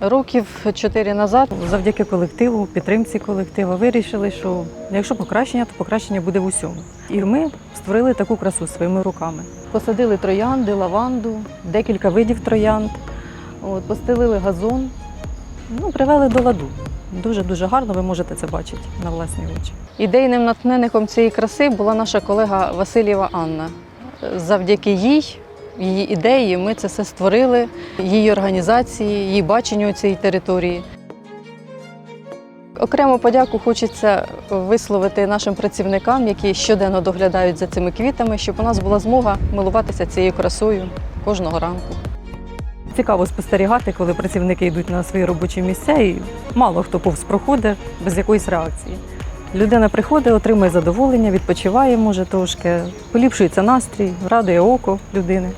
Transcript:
Років чотири назад Завдяки колективу, підтримці колективу вирішили, що якщо покращення, то покращення буде в усьому. І ми створили таку красу своїми руками. Посадили троянди, лаванду, декілька видів троянд, от, постелили газон, ну, привели до ладу. Дуже-дуже гарно, ви можете це бачити на власні очі. ідейним натхненником цієї краси була наша колега Васильєва Анна. Завдяки їй, її ідеї, ми це все створили, її організації, її баченню цієї території. Окрему подяку хочеться висловити нашим працівникам, які щоденно доглядають за цими квітами, щоб у нас була змога милуватися цією красою кожного ранку. Цікаво спостерігати, коли працівники йдуть на свої робочі місця, і мало хто повз проходить без якоїсь реакції. Людина приходить, отримує задоволення, відпочиває, може трошки, поліпшується настрій, радує око людини.